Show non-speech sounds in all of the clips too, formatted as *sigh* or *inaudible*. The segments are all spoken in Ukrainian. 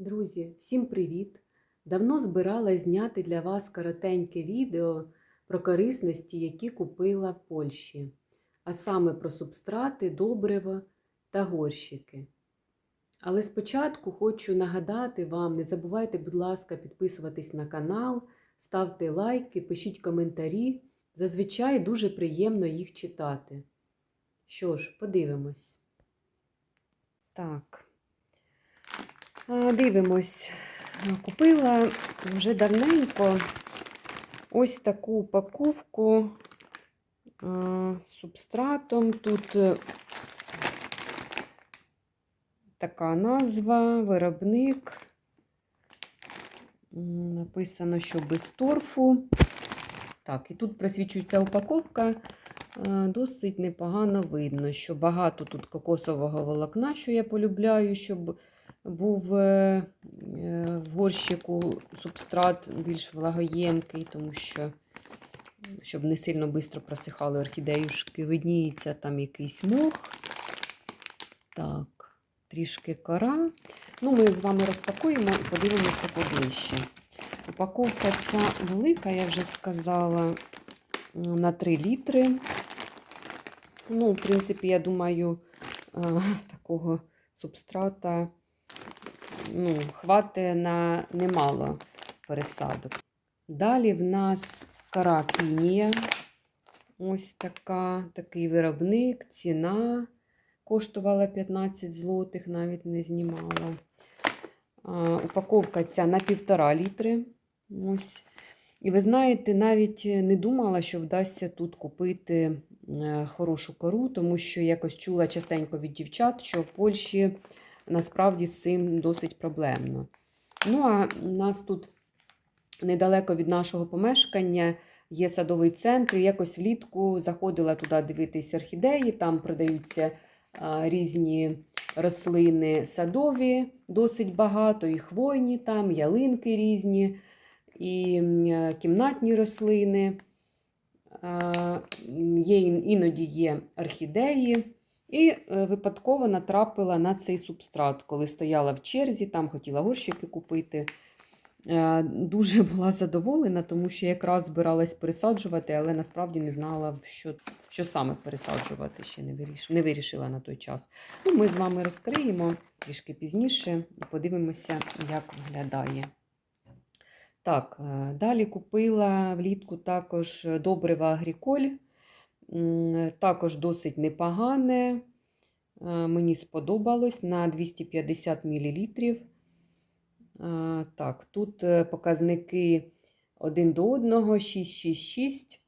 Друзі, всім привіт! Давно збирала зняти для вас коротеньке відео про корисності, які купила в Польщі, а саме про субстрати, добрива та горщики. Але спочатку хочу нагадати вам: не забувайте, будь ласка, підписуватись на канал, ставте лайки, пишіть коментарі. Зазвичай дуже приємно їх читати. Що ж, подивимось. Так. Дивимось. Купила вже давненько ось таку упаковку з субстратом. Тут е, така назва, виробник. Написано, що без торфу. Так, і тут просвічується упаковка. Досить непогано видно, що багато тут кокосового волокна, що я полюбляю, щоб був е, е, в горщику субстрат більш влагоємкий, тому що, щоб не сильно швидко просихали орхідеюшки, видніється там якийсь мох. Так, трішки кора. Ну, ми з вами розпакуємо і подивимося поближче. Упаковка ця велика, я вже сказала, на 3 літри. Ну, в принципі, я думаю, е, *laughs* такого субстрата ну, хватить на немало пересадок. Далі в нас карапінія. Ось така, такий виробник, ціна коштувала 15 злотих, навіть не знімала. А, упаковка ця на півтора літри. Ось. І ви знаєте, навіть не думала, що вдасться тут купити е, хорошу кору, тому що якось чула частенько від дівчат, що в Польщі насправді з цим досить проблемно. Ну, а у нас тут недалеко від нашого помешкання є садовий центр. Якось влітку заходила туди дивитись орхідеї, там продаються різні рослини садові, досить багато, і хвойні там, ялинки різні, і кімнатні рослини. Є, іноді є орхідеї. І е, випадково натрапила на цей субстрат, коли стояла в черзі, там хотіла горщики купити. Е, Дуже *laughs* була задоволена, тому що якраз збиралась пересаджувати, але насправді не знала, що, що саме пересаджувати, ще не вирішила, не вирішила на той час. Ну, Ми з вами розкриємо трішки пізніше і подивимося, як виглядає. Так, е, далі купила влітку також добрива Агріколь. Також досить непогане. Е, Мені сподобалось на 250 мл. Так, тут е, показники один до одного 6,6,6.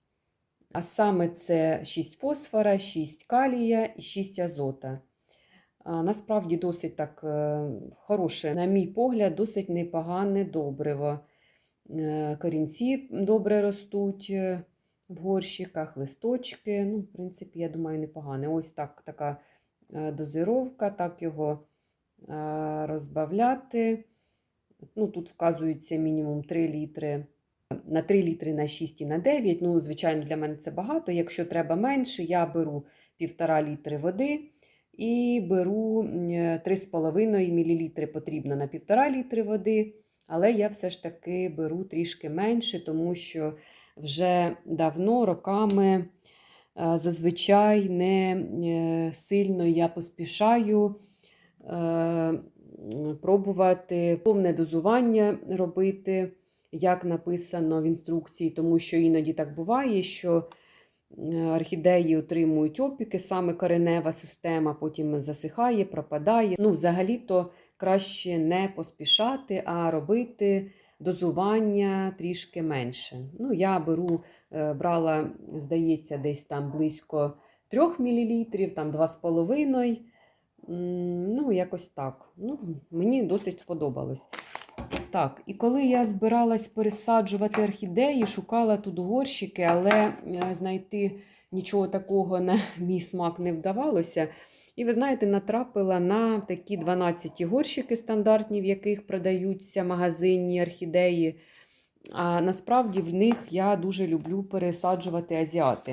А саме це 6 фосфора, 6 калія і 6 азота. Насправді досить так е, хороше, на мій погляд, досить непогане добриво. Е, Корінці добре ростуть е, в горщиках, листочки. Ну, в принципі, я думаю, непогане. Ось так така е, дозировка, так його е, розбавляти. Ну, Тут вказується мінімум 3 літри. На 3 літри на 6 і на 9. Ну, звичайно, для мене це багато. Якщо треба менше, я беру 1,5 літри води і беру 3,5 мл потрібно на 1,5 літри води. Але я все ж таки беру трішки менше, тому що вже давно роками е, зазвичай не е, сильно я поспішаю е, пробувати повне дозування робити, як написано в інструкції, тому що іноді так буває, що орхідеї отримують опіки, саме коренева система потім засихає, пропадає. Ну, взагалі-то краще не поспішати, а робити дозування трішки менше. Ну, Я беру, е, брала, здається, десь там близько 3 мл, там 2,5 Ну, якось так. Ну, Мені досить сподобалось. Так, і коли я збиралась пересаджувати орхідеї, шукала тут горщики, але е, знайти нічого такого на *laughs* мій смак не вдавалося. І ви знаєте, натрапила на такі 12 горщики стандартні, в яких продаються магазинні орхідеї. А насправді в них я дуже люблю пересаджувати азіати.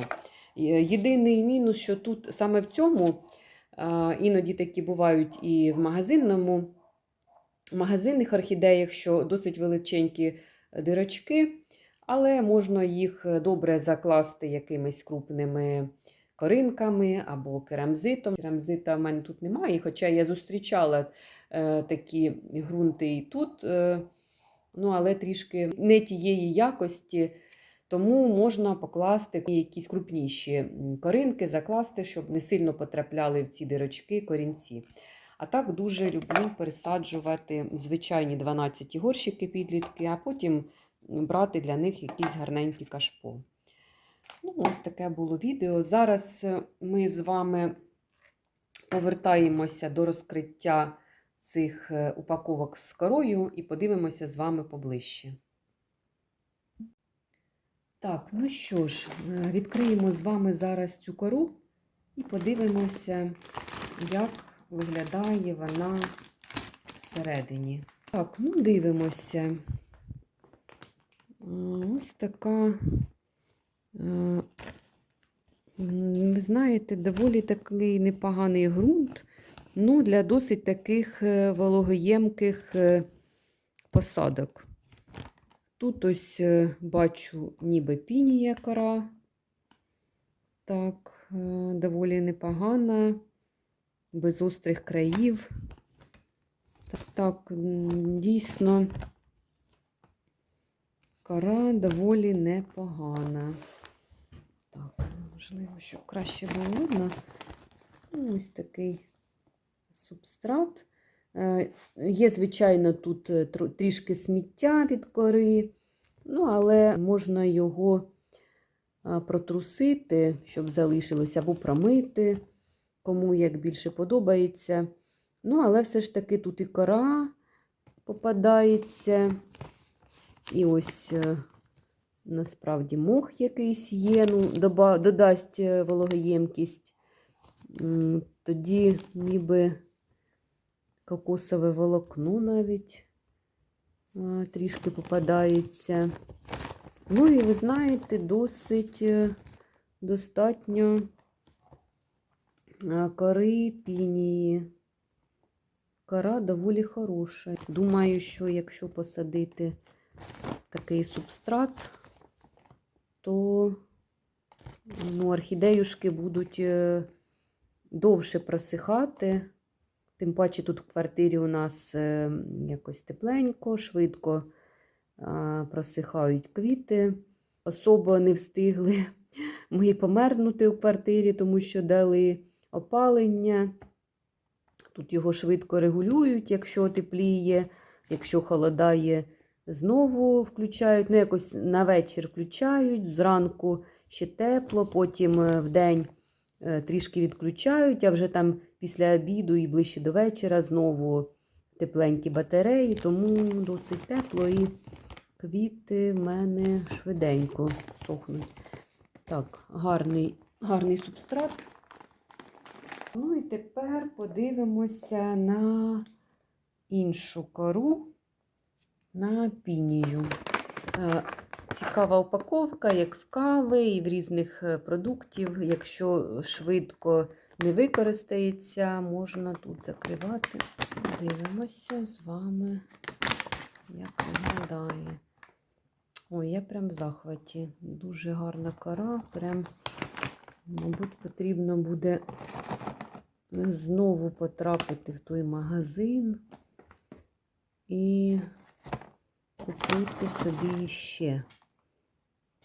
Е, Єдиний мінус, що тут саме в цьому, е, іноді такі бувають і в магазинному магазинних орхідеях, що досить величенькі дирочки, але можна їх добре закласти якимись крупними коринками або керамзитом. Керамзита в мене тут немає, хоча я зустрічала е, такі ґрунти і тут, е, ну, але трішки не тієї якості. Тому можна покласти якісь крупніші коринки, закласти, щоб не сильно потрапляли в ці дирочки корінці. А так дуже люблю пересаджувати звичайні 12 горщики підлітки, а потім брати для них якісь гарненькі кашпо. Ну, ось таке було відео. Зараз е, ми з вами повертаємося до розкриття цих е, упаковок з корою і подивимося з вами поближче. Так, ну що ж, е, відкриємо з вами зараз цю кору і подивимося, як виглядає вона всередині. Так, ну дивимося. Ось така, ви знаєте, доволі такий непоганий ґрунт. Ну, для досить таких е, вологоємких е, посадок. Тут ось е, бачу ніби пінія кора. Так, е, доволі непогана, без острих країв. Так, дійсно, кора доволі непогана. Можливо, щоб краще було видно. Ну, Ось такий субстрат. Е, Є, звичайно, тут е, трішки сміття від кори, ну, але можна його протрусити, щоб залишилося, або промити, кому як більше подобається. Ну, але все ж таки тут і кора попадається, і ось е, насправді мох якийсь є, ну, додасть е, вологоємкість. Тоді ніби кокосове волокно навіть трішки попадається. Ну і ви знаєте, досить е, достатньо кори пінії. Кора доволі хороша. Думаю, що якщо посадити такий субстрат, то ну, орхідеюшки будуть е, довше просихати. Тим паче тут в квартирі у нас е, якось тепленько, швидко просихають квіти. Особо не встигли *laughs* ми померзнути у квартирі, тому що дали опалення. Тут його швидко регулюють, якщо тепліє, якщо холодає, знову включають. Ну, якось на вечір включають, зранку ще тепло, потім е, вдень е, трішки відключають, а вже там після обіду і ближче до вечора знову тепленькі батареї, тому досить тепло і квіти в мене швиденько сохнуть. Так, гарний, гарний субстрат. Ну і тепер подивимося на іншу кору, на пінію. Е, Цікава упаковка, як в кави і в різних е, продуктів. Якщо швидко не використається, можна тут закривати. Дивимося з вами, як виглядає. Ой, я прям в захваті. Дуже гарна кора. Прям, мабуть, потрібно буде знову потрапити в той магазин і купити собі ще.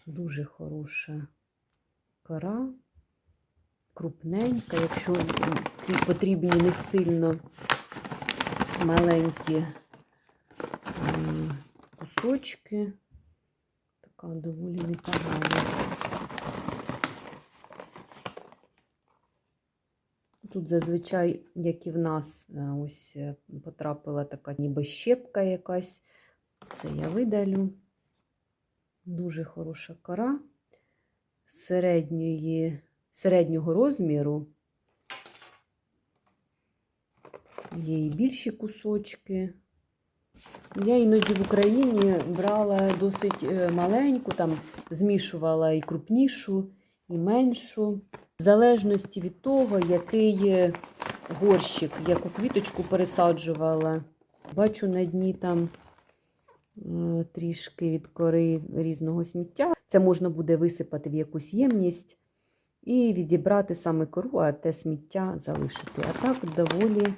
Дуже хороша кора, крупненька, якщо потрібні не сильно маленькі кусочки, така доволі непогана. Тут зазвичай, як і в нас, е, ось е, потрапила така ніби щепка якась. Це я видалю. Дуже хороша кора середньої, середнього розміру. Є і більші кусочки. Я іноді в Україні брала досить е, маленьку, там змішувала і крупнішу, і меншу. В залежності від того, який горщик, яку квіточку пересаджувала. Бачу на дні там трішки від кори різного сміття. Це можна буде висипати в якусь ємність і відібрати саме кору, а те сміття залишити. А так доволі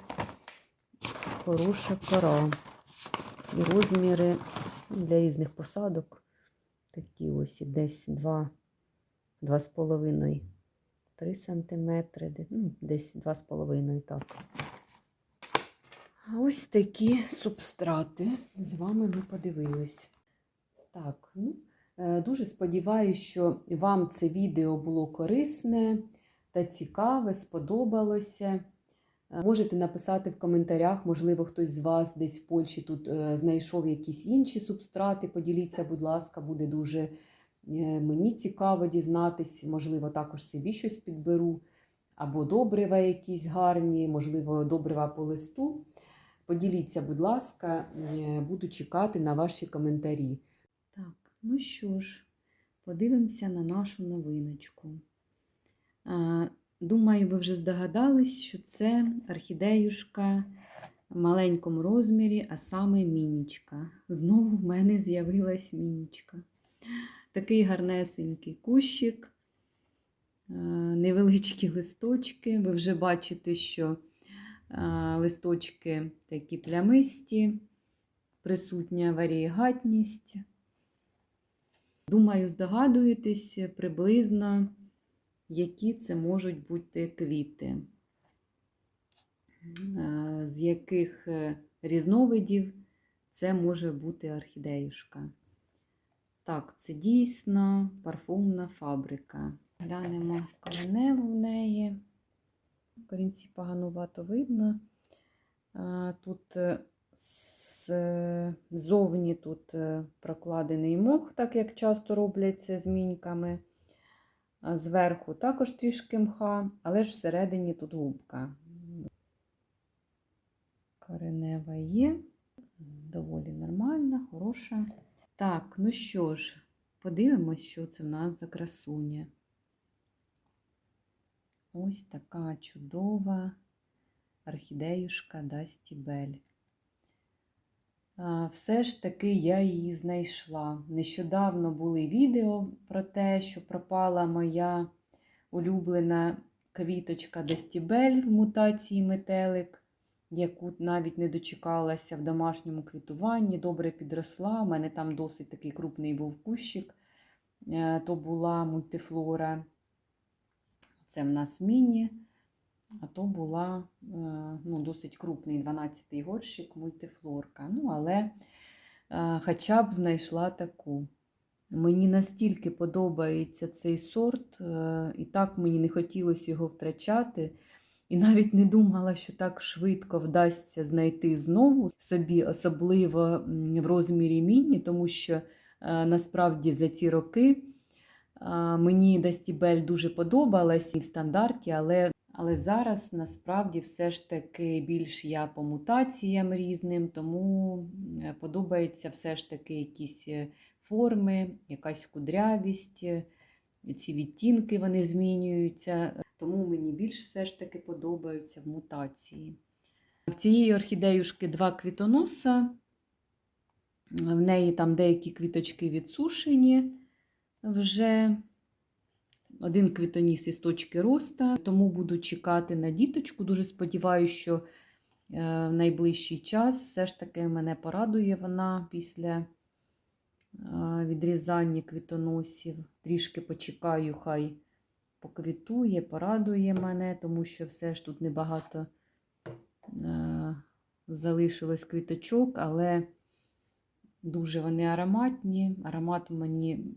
хороша кора. І розміри для різних посадок такі ось і десь 2, 2,5 3 сантиметри, де- ну, десь 2,5 так. Ось такі субстрати з вами ми подивились. Так, ну, е, дуже сподіваюся, що вам це відео було корисне та цікаве, сподобалося. Е, Можете написати в коментарях, можливо, хтось з вас десь в Польщі тут е, знайшов якісь інші субстрати. Поділіться, будь ласка, буде дуже мені цікаво дізнатись. Можливо, також собі щось підберу. Або добрива якісь гарні, можливо, добрива по листу. Поділіться, будь ласка, е, буду чекати на ваші коментарі. Так, ну що ж, подивимося на нашу новиночку. Думаю, ви вже здогадались, що це орхідеюшка в маленькому розмірі, а саме мінічка. Знову в мене з'явилась мінічка. Такий гарнесенький кущик, невеличкі листочки. Ви вже бачите, що листочки такі плямисті, присутня варієгатність. Думаю, здогадуєтесь приблизно, які це можуть бути квіти, з яких е, різновидів це може бути орхідеюшка. Так, це дійсно парфумна фабрика. Глянемо кореневу в неї. Корінці поганувато видно. Тут е, ззовні тут е, прокладений мох, так як часто роблять це з. Зверху також трішки мха, але ж всередині тут губка. Коренева є, доволі нормальна, хороша. Так, ну що ж, подивимось, що це в нас за красуня. Ось така чудова орхідеюшка Дасті Бель. Все ж таки я її знайшла. Нещодавно були відео про те, що пропала моя улюблена квіточка Дастібель в мутації метелик, яку навіть не дочекалася в домашньому квітуванні. Добре підросла. У мене там досить такий крупний був кущик. Е, То була мультифлора. Це в нас міні. А то була е, ну, досить крупний 12-й горщик мультифлорка. Ну, але е, хоча б знайшла таку. Мені настільки подобається цей сорт, е, і так мені не хотілося його втрачати. І навіть не думала, що так швидко вдасться знайти знову собі, особливо в розмірі міні, тому що насправді за ці роки мені Дастібель дуже подобалась і в стандарті, але але зараз насправді все ж таки більш я по мутаціям різним, тому е, подобається все ж таки якісь е, форми, якась кудрявість, е, ці відтінки вони змінюються. Тому мені більш все ж таки подобаються в мутації. В цієї орхідеюшки два квітоноса. В неї там деякі квіточки відсушені вже. Один квітоніс із точки роста, тому буду чекати на діточку. Дуже сподіваюся, що е, в найближчий час все ж таки мене порадує вона після е, відрізання квітоносів. Трішки почекаю, хай поквітує, порадує мене, тому що все ж тут небагато е, залишилось квіточок, але дуже вони ароматні. Аромат мені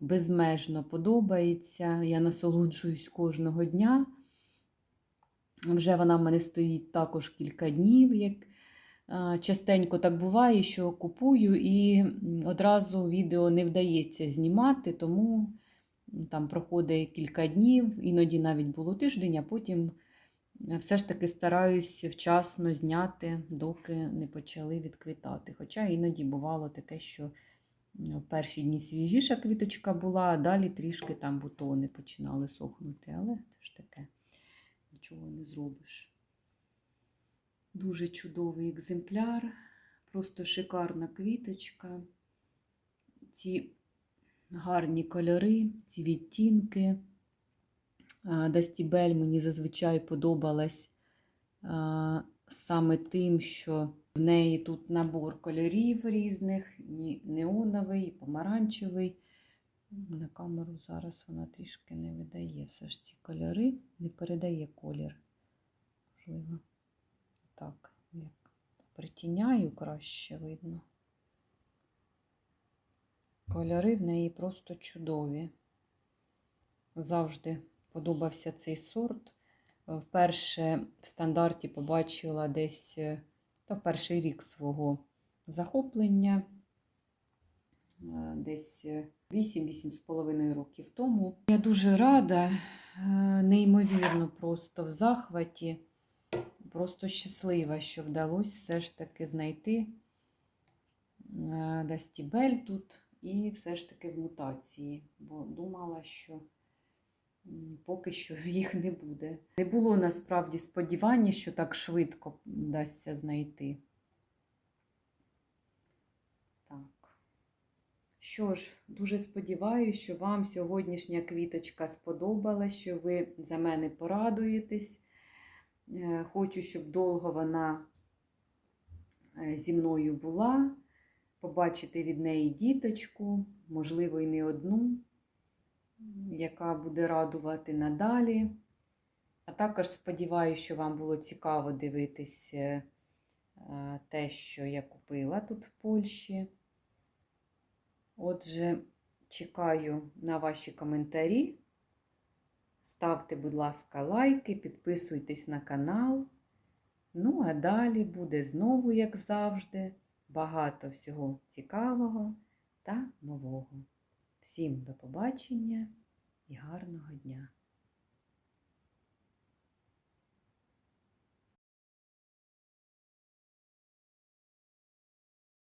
безмежно подобається. Я насолоджуюсь кожного дня. Вже вона в мене стоїть також кілька днів. як Частенько так буває, що купую і одразу відео не вдається знімати, тому там проходить кілька днів, іноді навіть було тиждень, а потім все ж таки стараюсь вчасно зняти, доки не почали відквітати. Хоча іноді бувало таке, що в перші дні свіжіша квіточка була, а далі трішки там бутони починали сохнути. Але це ж таке, нічого не зробиш. Дуже чудовий екземпляр, просто шикарна квіточка. Ці гарні кольори, ці відтінки. А, Дастібель мені зазвичай подобалась саме тим, що в неї тут набор кольорів різних, неоновий, помаранчевий. На камеру зараз вона трішки не видає все ж ці кольори, не передає колір. Можливо, так, як притіняю, краще видно. Кольори в неї просто чудові. Завжди подобався цей сорт. Вперше в стандарті побачила десь е, та перший рік свого захоплення, е, десь 8-8,5 років тому. Я дуже рада, е, неймовірно, просто в захваті, просто щаслива, що вдалося все ж таки знайти е, Дастібель тут і все ж таки в мутації, бо думала, що поки що *laughs* їх не буде. Не було насправді сподівання, що так швидко вдасться знайти. Так. Що ж, дуже сподіваюся, що вам сьогоднішня квіточка сподобалась, що ви за мене порадуєтесь. Е, Хочу, щоб довго вона е, зі мною була, побачити від неї діточку, можливо, і не одну, яка буде радувати надалі. А також сподіваюся, що вам було цікаво дивитись е, е, те, що я купила тут в Польщі. Отже, чекаю на ваші коментарі. Ставте, будь ласка, лайки, підписуйтесь на канал. Ну, а далі буде знову, як завжди, багато всього цікавого та нового. Всім до побачення і гарного дня!